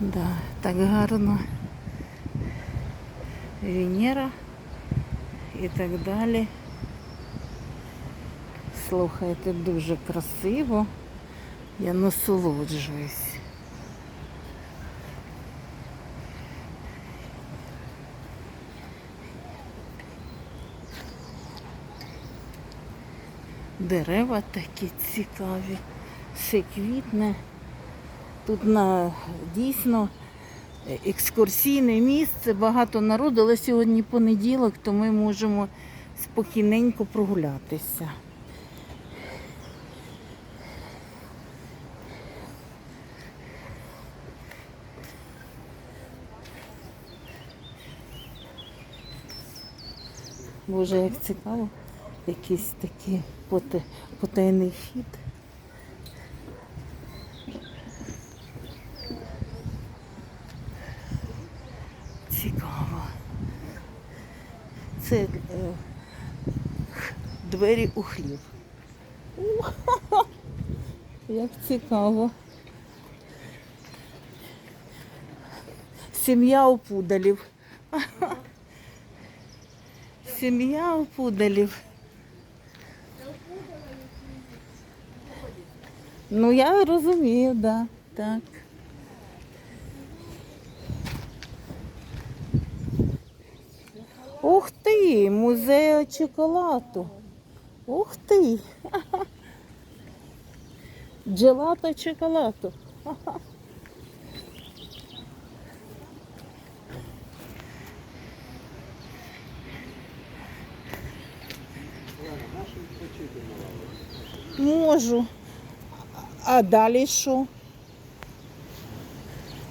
Да, так гарно. Венера і так далі. Слухайте, дуже красиво. Я насолоджуюсь. Дерева такі цікаві, все квітне. Тут на дійсно екскурсійне місце, багато народу, але сьогодні понеділок, то ми можемо спокійненько прогулятися. Боже, як цікаво, якийсь такий потайний хід. Цікаво. Це е, двері у хлів. Як цікаво. Сім'я опудалів. Сім'я опудалів. Ну, я розумію, да, так. Ух музей чоколаду. Ух ти. Джелато чоколаду. Можу. А далі що?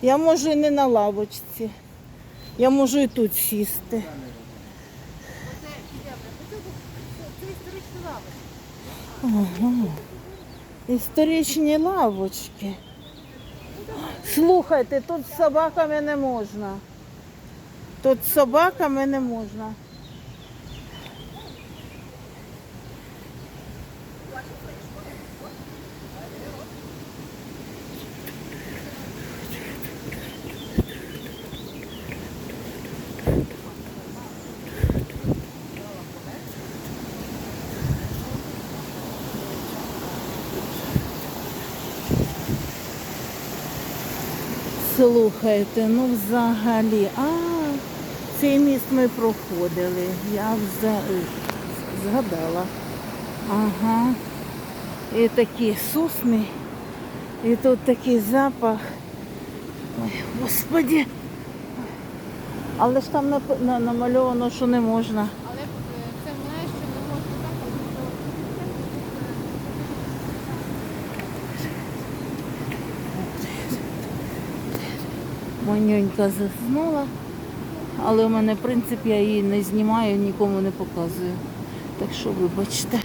Я можу і не на лавочці. Я можу і тут сісти. Ага. Історичні лавочки. Слухайте, тут з собаками не можна. Тут з собаками не можна. Слухайте, ну взагалі, а цей міст ми проходили. Я вза... згадала. Ага. І такі сосни, і тут такий запах. Ой, господі. Але ж там намальовано, що не можна. Але е, це знаєш, що не можна так, але Манюнька заснула, але в мене принцип я її не знімаю, нікому не показую. Так що вибачте.